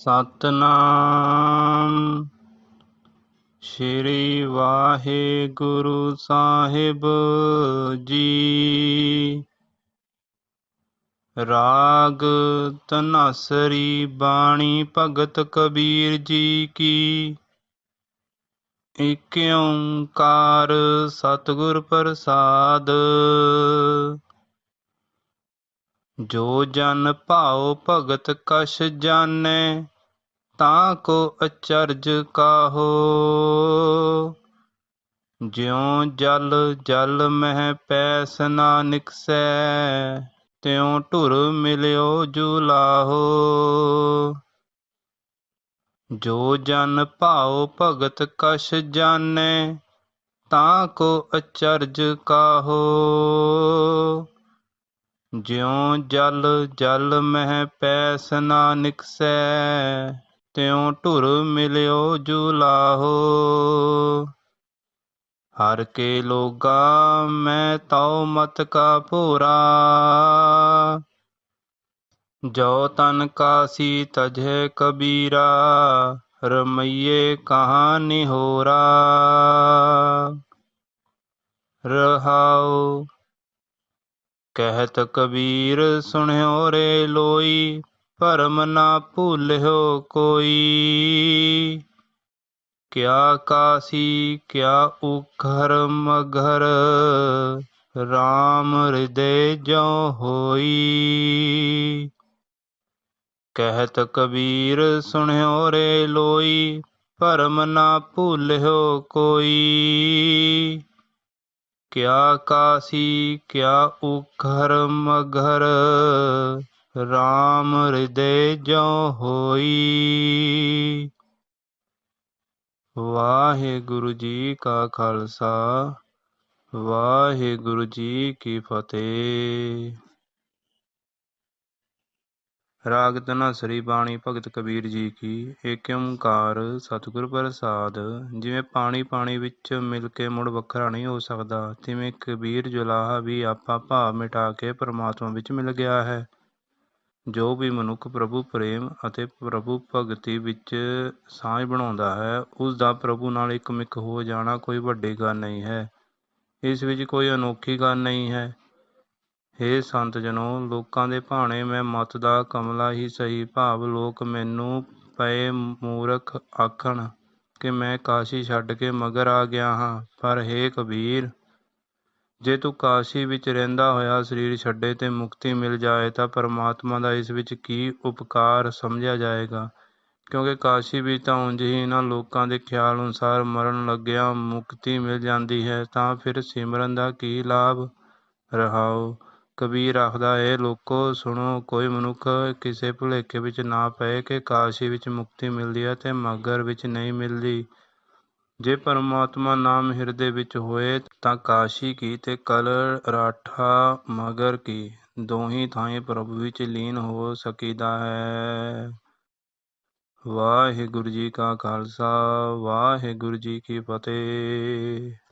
ਸਤਨਾਮ। ਸ੍ਰੀ ਵਾਹਿਗੁਰੂ ਸਾਹਿਬ ਜੀ। ਰਾਗ ਤਨਸਰੀ ਬਾਣੀ ਭਗਤ ਕਬੀਰ ਜੀ ਕੀ। ਇਕ ਓੰਕਾਰ ਸਤਿਗੁਰ ਪ੍ਰਸਾਦ। ਜੋ ਜਨ ਭਾਉ ਭਗਤ ਕਛ ਜਾਣੈ, ਤਾਂ ਕੋ ਅਚਰਜ ਕਾਹੋ। ਜਿਉ ਜਲ ਜਲ ਮਹਿ ਪੈਸ ਨਾ ਨਿਕਸੈ ਤਿਉ ਢੁਰ ਮਿਲਿਓ ਜੁਲਾਹੋ। ਜੋ ਜਨ ਭਾਉ ਭਗਤ ਕਛ ਜਾਣੈ, ਤਾਂ ਕੋ ਅਚਰਜ ਕਾਹੋ। ਜਿਉਂ ਜਲ ਜਲ ਮਹਿ ਪੈਸ ਨਾ ਨਿਕਸੈ ਤਿਉ ਢੁਰ ਮਿਲਿਓ ਜੁਲਾਹੋ। ਹਰ ਕੇ ਲੋਗਾ ਮੈਂ ਤਉ ਮਤ ਕਾ ਭੋਰਾ। ਜੋ ਤਨ ਕਾਸੀ ਤਜੇ ਕਬੀਰਾ, ਰਮਈਏ ਕਹਾ ਨਿਹੋਰਾ ਰਹਾਉ ਕਹਿਤ ਕਬੀਰ, ਸੁਣਿਓ ਰੇ ਲੋਈ, ਭਰਮ ਨਾ ਭੂਲਿਓ ਕੋਈ। ਕਿਆ ਕਾਸੀ, ਕਿਆ ਉਖਰ ਮਗਰ RAM ਹਿਰਦੇ ਜੋ ਹੋਈ। ਕਹਿਤ ਕਬੀਰ, ਸੁਣਿਓ ਰੇ ਲੋਈ, ਭਰਮ ਨਾ ਭੂਲਿਓ ਕੋਈ। ਕਿਆ ਕਾਸੀ, ਕਿਆ ਉਖਰ ਮਗਰ RAM ਹਿਰਦੇ ਜੋ ਹੋਈ। ਵਾਹਿਗੁਰੂ ਜੀ ਕਾ ਖਾਲਸਾ, ਵਾਹਿਗੁਰੂ ਜੀ ਕੀ ਫਤਿਹ। ਰਾਗ ਧਨਾਸਰੀ ਬਾਣੀ ਭਗਤ ਕਬੀਰ ਜੀ ਕੀ। ਏਕ ਓੰਕਾਰ ਸਤਿਗੁਰ ਪ੍ਰਸਾਦ, ਜਿਵੇਂ ਪਾਣੀ ਪਾਣੀ ਵਿੱਚ ਮਿਲ ਕੇ ਮੁੜ ਵੱਖਰਾ ਨਹੀਂ ਹੋ ਸਕਦਾ, ਤਿਵੇਂ ਕਬੀਰ ਜੁਲਾਹਾ ਵੀ ਆਪਾ ਭਾਵ ਮਿਟਾ ਕੇ ਪਰਮਾਤਮਾ ਵਿੱਚ ਮਿਲ ਗਿਆ ਹੈ। ਜੋ ਵੀ ਮਨੁੱਖ ਪ੍ਰਭੂ ਪ੍ਰੇਮ ਅਤੇ ਪ੍ਰਭੂ ਭਗਤੀ ਵਿੱਚ ਸਾਂਝ ਬਣਾਉਂਦਾ ਹੈ ਉਸ ਦਾ ਪ੍ਰਭੂ ਨਾਲ ਇੱਕਮਿਕ ਹੋ ਜਾਣਾ ਕੋਈ ਵੱਡੀ ਗੱਲ ਨਹੀਂ ਹੈ। ਇਸ ਵਿੱਚ ਕੋਈ ਅਨੋਖੀ ਗੱਲ ਨਹੀਂ ਹੈ। ਹੇ ਸੰਤ ਜਨੋ, ਲੋਕਾਂ ਦੇ ਭਾਣੇ ਮੈਂ ਮਤ ਦਾ ਕਮਲਾ ਹੀ ਸਹੀ ਭਾਵ, ਲੋਕ ਮੈਨੂੰ ਪਏ ਮੂਰਖ ਆਖਣ ਕਿ ਮੈਂ ਕਾਸ਼ੀ ਛੱਡ ਕੇ ਮਗਰ ਆ ਗਿਆ ਹਾਂ। ਪਰ ਹੇ ਕਬੀਰ, ਜੇ ਤੂੰ ਕਾਸ਼ੀ ਵਿੱਚ ਰਹਿੰਦਾ ਹੋਇਆ ਸਰੀਰ ਛੱਡੇ ਤੇ ਮੁਕਤੀ ਮਿਲ ਜਾਏ, ਤਾਂ ਪਰਮਾਤਮਾ ਦਾ ਇਸ ਵਿੱਚ ਕੀ ਉਪਕਾਰ ਸਮਝਿਆ ਜਾਏਗਾ? ਕਿਉਂਕਿ ਕਾਸ਼ੀ ਵਿੱਚ ਤਾਂ ਉਂਝ ਹੀ ਇਹਨਾਂ ਲੋਕਾਂ ਦੇ ਖਿਆਲ ਅਨੁਸਾਰ ਮਰਨ ਲੱਗਿਆ ਮੁਕਤੀ ਮਿਲ ਜਾਂਦੀ ਹੈ, ਤਾਂ ਫਿਰ ਸਿਮਰਨ ਦਾ ਕੀ ਲਾਭ ਰਹਾਓ? ਕਬੀਰ ਆਖਦਾ ਏ, ਲੋਕੋ, ਸੁਣੋ, ਕੋਈ ਮਨੁੱਖ ਕਿਸੇ ਭੁਲੇਖੇ ਵਿੱਚ ਨਾ ਪਏ ਕਿ ਕਾਸ਼ੀ ਵਿੱਚ ਮੁਕਤੀ ਮਿਲਦੀ ਹੈ ਤੇ ਮਗਰ ਵਿੱਚ ਨਹੀਂ ਮਿਲਦੀ। ਜੇ ਪਰਮਾਤਮਾ ਨਾਮ ਹਿਰਦੇ ਵਿੱਚ ਹੋਏ ਤਾਂ ਕਾਸ਼ੀ ਕੀ ਤੇ ਕਲ ਰਾਠਾ ਮਗਰ ਕੀ? ਦੋਹੀ ਥਾਈਂ ਪ੍ਰਭੂ ਵਿੱਚ ਲੀਨ ਹੋ ਸਕੀਦਾ ਹੈ। ਵਾਹਿਗੁਰੂ ਜੀ ਕਾ ਖਾਲਸਾ, ਵਾਹਿਗੁਰੂ ਜੀ ਕੀ ਫਤਿਹ।